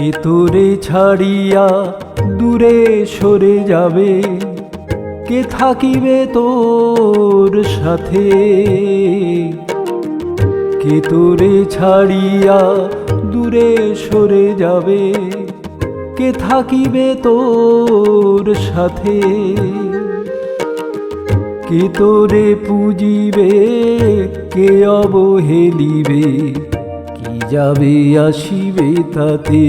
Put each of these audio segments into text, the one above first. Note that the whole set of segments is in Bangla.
কে তোরে ছাড়িয়া দূরে সরে যাবে। কে থাকিবে তোর সাথে? কে তোরে ছাড়িয়া দূরে সরে যাবে? কে থাকিবে তোর সাথে? কে তোরে পুজিবে? কে অবহেলিবে? যাবে আসিবে তাতে।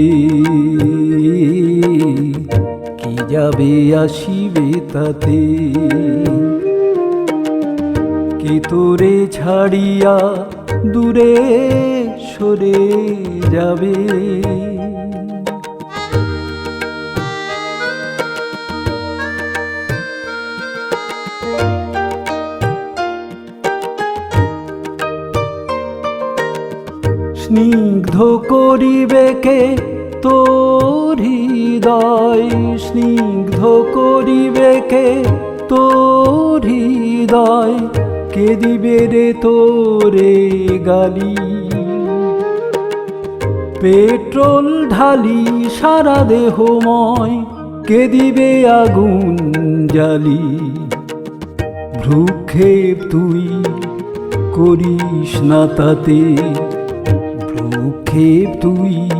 কি যাবে আসিবে তাতে? কি তোরে ছাড়িয়া দূরে সরে যাবে? স্নিগ্ধ করিবে কে? তোর হৃদয় স্নিগ্ধ করিবে কে? তোর হৃদয় কে দিবে রে তোরে গালি? পেট্রোল ঢালি সারা দেহময়, কে দিবে আগুন জালি ভ্রুক্ষেপ তুই করিস না তাতে ভ্রুক্ষেপ তুই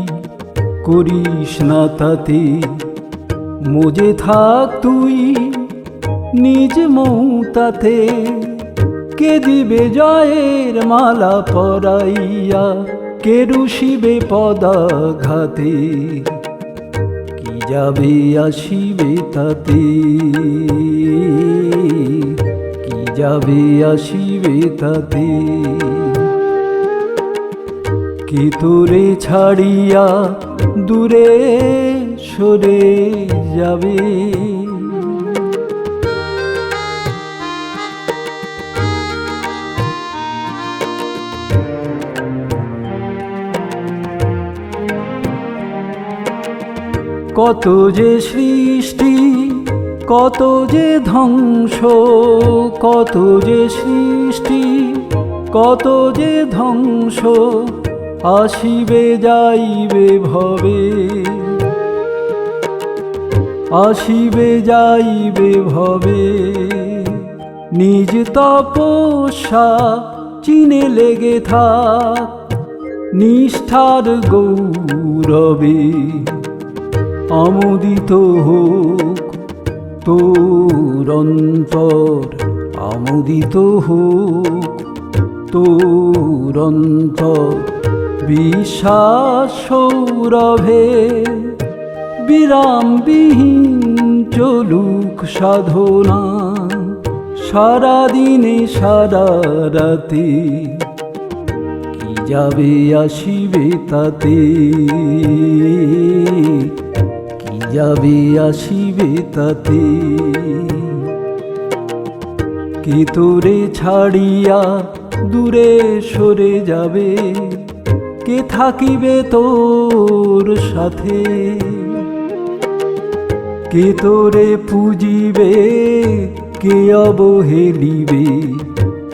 করিস না তাতে। মজে থাক তুই নিজ মৌতাতে। কে দিবে জয়ের মালা পরাইয়া, কে রুষিবে পদাঘাতে। কি যাবে আসিবে তাতে? কি যাবে আসিবে তাতে? কে তোরে ছাড়িয়া দূরে সরে যাবে? কত যে সৃষ্টি, কত যে ধ্বংস, কত যে সৃষ্টি, কত যে ধ্বংস আসিবে, যাইবে ভবে। আসিবে, যাইবে ভবে। নিজ তপস্যা চিনে লেগে থাক, নিষ্ঠার গৌরবে। আমোদিত হোক তোর অন্তর, আমোদিত হোক তোর অন্তর। বিশ্বাস সৌরভে বিরামবিহীন চলুক সাধনা। সারাদিনে, সারা রাতে কি যাবে আসিবে তাতে? কি যাবে আসিবে তাতে? কে তোরে ছাড়িয়া দূরে সরে যাবে? কে থাকিবে তোর সাথে? কে তোরে পুজিবে? কে অবহেলিবে?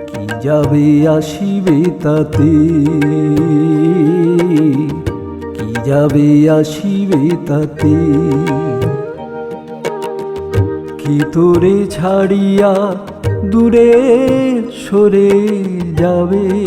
কি যাবে আসিবে তাতে? কি যাবে আসিবে তাতে? কি তোরে ছাড়িয়া দূরে সরে যাবে?